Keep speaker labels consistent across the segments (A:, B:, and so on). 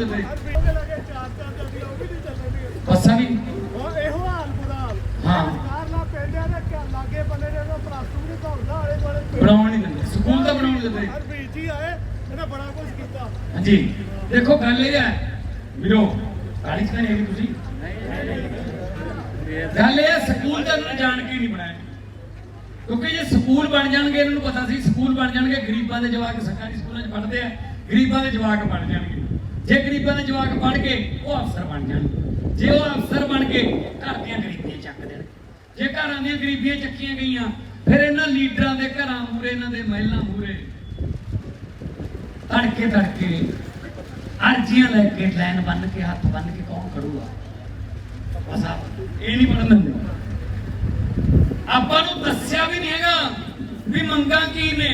A: ਉਹ ਚੱਲਣਗੀਆਂ
B: ਬੱਸਾਂ ਵੀ?
A: ਇਹੋ ਹਾਲ ਬੁਰਾ ਹਾਲ
B: ਹਾਂ।
A: ਸਰਕਾਰ ਪਿੰਡਾਂ ਦੇ ਘਰ ਲਾਗੇ ਬੰਨੇ ਜਦੋਂ ਪ੍ਰਾਸੂ ਨਹੀਂ ਦੌੜਦਾ ਆਲੇ ਦੁਆਲੇ।
B: ਬਣਾਉਣ ਨਹੀਂ ਦਿੰਦੇ। ਸਕੂਲ ਤਾਂ ਬਣਾਉਣ ਦਿੰਦੇ।
A: ਹਰ ਬੀਜੀ ਆਏ ਇਹਨੇ ਬੜਾ ਕੁਝ ਕੀਤਾ।
B: ਹਾਂਜੀ। ਦੇਖੋ ਗੱਲ ਇਹ ਹੈ ਵੀਰੋ ਕਾਲੀ ਚ ਨਹੀਂ ਤੁਸੀਂ। ਗੱਲ ਇਹ ਸਕੂਲ ਤਾਂ ਇਹਨਾਂ ਨੇ ਜਾਣ ਕੇ ਨਹੀਂ ਬਣਾਇਆ। ਕਿਉਂਕਿ ਜੇ ਸਕੂਲ ਬਣ ਜਾਣਗੇ ਇਹਨਾਂ ਨੂੰ ਪਤਾ ਸੀ ਸਕੂਲ ਬਣ ਜਾਣਗੇ ਗਰੀਬਾਂ ਦੇ ਜਵਾਕ ਸਰਕਾਰੀ ਸਕੂਲਾਂ 'ਚ ਪੜ੍ਹਦੇ ਆ ਗਰੀਬਾਂ ਦੇ ਜਵਾਕ ਬਣ ਜਾਣਗੇ। ਜੇ ਗਰੀਬਾਂ ਦੇ ਜਵਾਕ ਪੜ੍ਹ ਕੇ ਉਹ ਅਫਸਰ ਬਣ ਜਾਣ। ਜੇ ਉਹ ਅਫਸਰ ਬਣ ਕੇ ਘਰ ਦੀਆਂ ਗਰੀਬੀਆਂ ਚੱਕ ਦੇਣ। ਜੇ ਘਰਾਂ ਦੀਆਂ ਗਰੀਬੀਆਂ ਚੱਕੀਆਂ ਗਈਆਂ, ਫਿਰ ਇਹਨਾਂ ਲੀਡਰਾਂ ਦੇ ਘਰਾਂ ਮੂਰੇ ਇਹਨਾਂ ਦੇ ਮਹਿਲਾਂ ਮੂਰੇ ਤੜਕੇ ਤੜਕੇ ਅਰਜ਼ੀਆਂ ਲੈ ਕੇ, ਲਾਈਨ ਬੰਨ ਕੇ, ਹੱਥ ਬੰਨ ਕੇ ਕੌਣ ਖੜੂਗਾ? ਬਸ ਇਹ ਨਹੀਂ ਪੜਨ ਦਿੰਦੇ। ਆਪਾਂ ਨੂੰ ਦੱਸਿਆ ਵੀ ਨਹੀਂ ਹੈਗਾ ਵੀ ਮੰਗਾਂ ਕੀ ਨੇ।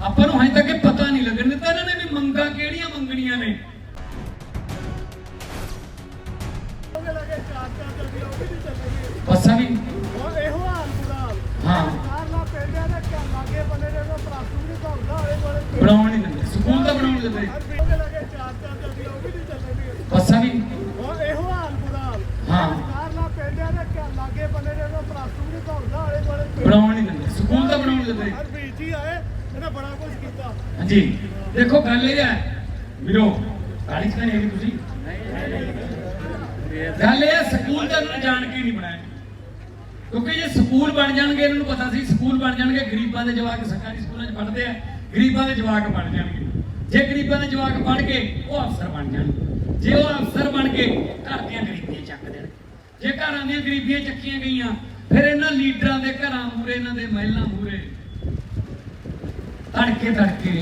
B: ਆਪਾਂ ਨੂੰ ਹਜੇ ਤੱਕ ਪਤਾ ਨਹੀਂ ਲੱਗਣ ਦਿੱਤਾ ਇਹਨਾਂ ਨੇ। ਵੀ ਕਿਹੜੀਆਂ ਮੰਗਣੀਆਂ ਨੇ? ਬੱਸਾਂ ਵੀ। ਹਾਂ। ਬਣਾਉਣ ਨਹੀਂ ਦਿੰਦੇ। ਸਕੂਲ ਤਾਂ ਬਣਾਉਣ ਦਿੰਦੇ। ਬੱਸਾਂ ਵੀ। ਹਾਂ। ਬਣਾਉਣ ਨਹੀਂ ਦਿੰਦੇ। ਸਕੂਲ ਤਾਂ ਬਣਾਉਣ ਦਿੰਦੇ।
A: ਹਰ ਬੀਜੀ ਆਏ ਇਹਨੇ ਬੜਾ ਕੁਝ ਕੀਤਾ।
B: ਹਾਂਜੀ। ਦੇਖੋ, ਗੱਲ ਇਹ ਹੈ। ਵੀਰੋ ਕਾਲੀ ਤਾਂ ਨਹੀਂ ਤੁਸੀਂ। ਗੱਲ ਇਹ ਹੈ, ਸਕੂਲ ਤਾਂ ਇਹਨਾਂ ਜਾਣ ਕੇ ਨਹੀਂ ਬਣਾਇਆ। ਕਿਉਂਕਿ ਜੇ ਸਕੂਲ ਬਣ ਜਾਣਗੇ, ਇਹਨਾਂ ਨੂੰ ਪਤਾ ਸੀ, ਸਕੂਲ ਬਣ ਜਾਣਗੇ, ਗਰੀਬਾਂ ਦੇ ਜਵਾਕ ਸਰਕਾਰੀ ਸਕੂਲਾਂ 'ਚ ਪੜ੍ਹਦੇ ਆ, ਗਰੀਬਾਂ ਦੇ ਜਵਾਕ ਬਣ ਜਾਣਗੇ। ਜੇ ਗਰੀਬਾਂ ਦੇ ਜਵਾਕ ਪੜ੍ਹ ਕੇ, ਉਹ ਅਫਸਰ ਬਣ ਜਾਣਗੇ। ਜੇ ਉਹ ਅਫਸਰ ਬਣ ਕੇ, ਘਰ ਦੀਆਂ ਗਰੀਬੀਆਂ ਚੱਕ ਦੇਣ। ਜੇ ਘਰਾਂ ਦੀਆਂ ਗਰੀਬੀਆਂ ਚੱਕੀਆਂ ਗਈਆਂ, ਫਿਰ ਇਹਨਾਂ ਲੀਡਰਾਂ ਦੇ ਘਰਾਂ ਮੂਰੇ ਇਹਨਾਂ ਦੇ ਮਹਿਲਾਂ ਮੂਰੇ ਤੜਕੇ ਤੜਕੇ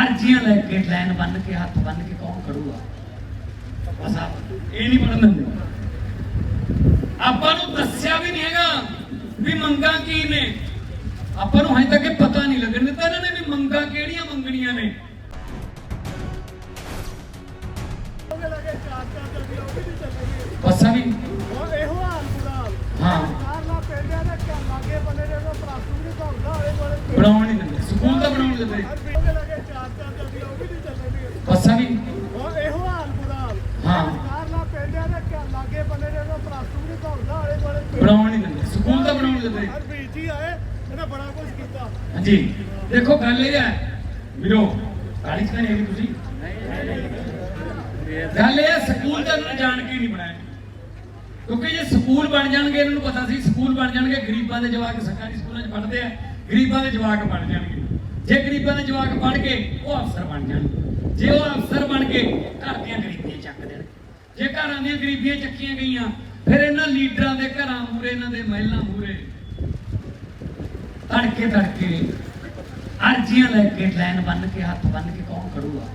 B: ਅਰਜ਼ੀਆਂ ਲੈ ਕੇ ਲਾਈਨ ਬੰਨ ਕੇ ਹੱਥ ਬੰਨ ਕੇ ਕੌਣ ਖੜੂਗਾ? ਬਸ ਇਹ ਨਹੀਂ ਪੜਨ ਦਿੰਦੇ। ਆਪਾਂ ਨੂੰ ਦੱਸਿਆ ਵੀ ਨਹੀਂ ਹੈਗਾ ਵੀ ਮੰਗਾਂ ਕੀ ਨੇ। ਆਪਾਂ ਨੂੰ ਹਜੇ ਤੱਕ ਪਤਾ ਨਹੀਂ ਲੱਗਣ ਦਿੱਤਾ ਇਹਨਾਂ ਨੇ ਵੀ ਮੰਗਾਂ ਕਿਹੜੀਆਂ ਮੰਗਣੀਆਂ ਨੇ। ਬੱਸਾਂ ਵੀ।
A: ਇਹੋ ਹਾਲ ਬੁਰਾ
B: ਹਾਂ। ਬਣਾਉਣ ਨਹੀਂ ਦਿੰਦੇ ਸਕੂਲ ਤਾਂ ਬਣਾਉਣ ਦਿੰਦੇ
A: ਹਰ ਬੀ- ਉਹਦੇ ਲੱਗੇ ਚਾਰ ਚਾਰ ਚੱਲਦੀਆਂ ਉਹ ਵੀ ਨਹੀਂ ਚੱਲਣਗੀਆਂ
B: ਬੱਸਾਂ ਵੀ
A: ਹੁਣ ਇਹੋ ਹਾਲ ਬੁਰਾ ਹਾਲ।
B: ਹਾਂ।
A: ਸਰਕਾਰ ਨਾਲ ਪਿੰਡਾਂ ਦੇ ਘਰ ਲਾਗੇ ਬੰਨੇ ਜਦੋਂ ਪ੍ਰਾਸੂ ਨਹੀਂ ਦੌੜਦਾ ਆਲੇ ਦੁਆਲੇ ਪਿੰਡ।
B: ਬਣਾਉਣ ਨਹੀਂ ਦਿੰਦੇ। ਸਕੂਲ ਤਾਂ ਬਣਾਉਣ ਦਿੰਦੇ।
A: ਹਰ ਬੀਜੀ ਆਏ ਇਹਨੇ ਬੜਾ ਕੁਝ ਕੀਤਾ।
B: ਹਾਂਜੀ। ਦੇਖੋ ਗੱਲ ਇਹ ਹੈ ਵੀਰੋ ਕਾਲੀ ਚ ਤਾਂ ਨਹੀਂ ਹੈਗੀ ਤੁਸੀਂ ਗੱਲ ਇਹ ਹੈ ਸਕੂਲ ਤਾਂ ਇਹਨਾਂ ਨੇ ਜਾਣ ਕੇ ਨਹੀਂ ਬਣਾਇਆ। ਕਿਉਂਕਿ ਜੇ ਸਕੂਲ ਬਣ ਜਾਣਗੇ ਇਹਨਾਂ ਨੂੰ ਪਤਾ ਸੀ ਸਕੂਲ ਬਣ ਜਾਣਗੇ ਗਰੀਬਾਂ ਦੇ ਜਵਾਕ ਸਰਕਾਰੀ ਸਕੂਲਾਂ 'ਚ ਪੜ੍ਹਦੇ ਆ ਗਰੀਬਾਂ ਦੇ ਜਵਾਕ ਬਣ ਜਾਣਗੇ। ਜੇ ਗਰੀਬਾਂ ਦੇ ਜਵਾਕ ਪੜ੍ਹ ਕੇ ਉਹ ਅਫਸਰ ਬਣ ਜਾਣ। ਜੇ ਉਹ ਅਫਸਰ ਬਣ ਕੇ ਘਰ ਦੀਆਂ ਗਰੀਬੀਆਂ ਚੱਕ ਦੇਣ। ਜੇ ਘਰਾਂ ਦੀਆਂ ਗਰੀਬੀਆਂ ਚੱਕੀਆਂ ਗਈਆਂ, ਫਿਰ ਇਹਨਾਂ ਲੀਡਰਾਂ ਦੇ ਘਰਾਂ ਮੂਰੇ ਇਹਨਾਂ ਦੇ ਮਹਿਲਾਂ ਮੂਰੇ ਤੜਕੇ ਤੜਕੇ ਅਰਜ਼ੀਆਂ ਲੈ ਕੇ ਲਾਈਨ ਬੰਨ ਕੇ, ਹੱਥ ਬੰਨ ਕੇ ਕੌਣ ਖੜੂਗਾ?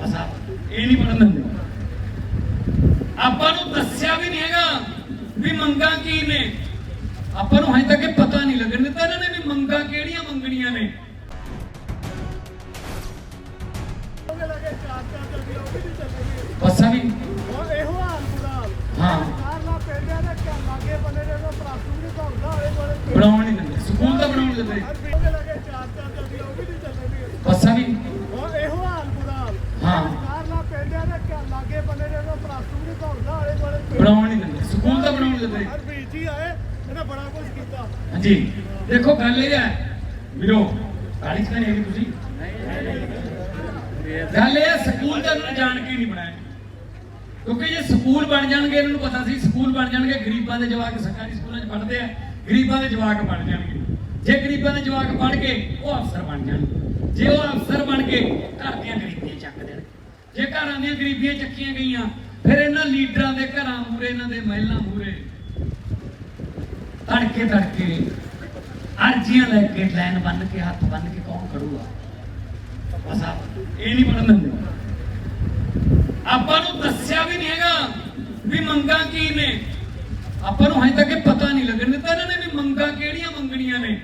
B: ਬਸ ਆਪ। ਇਹ ਨਹੀਂ ਪੜਨ ਦਿੰਦੇ। ਆਪਾਂ ਨੂੰ ਦੱਸਿਆ ਵੀ ਨਹੀਂ ਹੈਗਾ ਵੀ ਮੰਗਾਂ ਕੀ ਨੇ। ਆਪਾਂ ਨੂੰ ਹਜੇ ਤੱਕ ਪਤਾ ਨਹੀਂ ਲੱਗਣ ਦਿੱਤਾ ਇਹਨਾਂ ਨੇ
A: ਚੱਲਣਗੀਆਂ
B: ਬੱਸਾਂ ਵੀ
A: ਹੁਣ ਇਹੋ ਹਾਲ ਬੁਰਾ ਹਾਲ।
B: ਹਾਂ।
A: ਸਰਕਾਰ ਨਾਲ ਪਿੰਡਾਂ ਦੇ ਘਰ ਲਾਗੇ ਬੰਨੇ ਜਦੋਂ ਪ੍ਰਾਸੂ ਨਹੀਂ ਦੌੜਦਾ ਆਲੇ ਦੁਆਲੇ ਪਿੰਡ।
B: ਬਣਾਉਣ ਨਹੀਂ ਦਿੰਦੇ। ਸਕੂਲ ਤਾਂ ਬਣਾਉਣ ਦਿੰਦੇ।
A: ਹਰ ਬੀਜੀ ਆਏ ਇਹਨੇ ਬੜਾ ਕੁਝ ਕੀਤਾ।
B: ਹਾਂਜੀ। ਦੇਖੋ ਗੱਲ ਇਹ ਹੈ ਵੀਰੋ ਕਾਲੀ ਚ ਤਾਂ ਨਹੀਂ ਹੈਗੀ ਤੁਸੀਂ। ਗੱਲ ਇਹ ਹੈ ਸਕੂਲ ਤਾਂ ਇਹਨਾਂ ਨੇ ਜਾਣ ਕੇ ਨਹੀਂ ਬਣਾਇਆ। ਕਿਉਂਕਿ ਜੇ ਸਕੂਲ ਬਣ ਜਾਣਗੇ ਇਹਨਾਂ ਨੂੰ ਪਤਾ ਸੀ ਸਕੂਲ ਬਣ ਜਾਣਗੇ ਗਰੀਬਾਂ ਦੇ ਜਵਾਕ ਸਰਕਾਰੀ ਸਕੂਲਾਂ 'ਚ ਪੜ੍ਹਦੇ ਆ ਗਰੀਬਾਂ ਦੇ ਜਵਾਕ ਬਣ ਜਾਣਗੇ। ਜੇ ਗਰੀਬਾਂ ਦੇ ਜਵਾਕ ਪੜ੍ਹ ਕੇ ਉਹ ਅਫਸਰ ਬਣ ਜਾਣ। ਜੇ ਉਹ ਅਫਸਰ ਬਣ ਕੇ ਘਰ ਦੀਆਂ ਗਰੀਬੀਆਂ ਚੱਕ ਦੇਣ। ਜੇ ਘਰਾਂ ਦੀਆਂ ਗਰੀਬੀਆਂ ਚੱਕੀਆਂ ਗਈਆਂ, ਫਿਰ ਇਹਨਾਂ ਲੀਡਰਾਂ ਦੇ ਘਰਾਂ ਮੂਰੇ ਇਹਨਾਂ ਦੇ ਮਹਿਲਾਂ ਮੂਰੇ ਤੜਕੇ ਤੜਕੇ ਅਰਜ਼ੀਆਂ ਲੈ ਕੇ, ਲਾਈਨ ਬੰਨ ਕੇ, ਹੱਥ ਬੰਨ ਕੇ ਕੌਣ ਖੜੂਗਾ? ਬਸ ਇਹ ਨਹੀਂ ਪੜਨ ਦਿੰਦੇ ਆਪਾਂ ਨੂੰ ਦੱਸਿਆ ਵੀ ਨਹੀਂ ਹੈਗਾ ਵੀ ਮੰਗਾਂ ਕੀ ਨੇ। ਆਪਾਂ ਨੂੰ ਹਜੇ ਤੱਕ ਨਹੀਂ ਲੱਗਣ ਦਿੱਤਾ ਇਹਨਾਂ ਨੇ ਵੀ ਮੰਗਾਂ ਕਿਹੜੀਆਂ ਮੰਗਣੀਆਂ ਨੇ?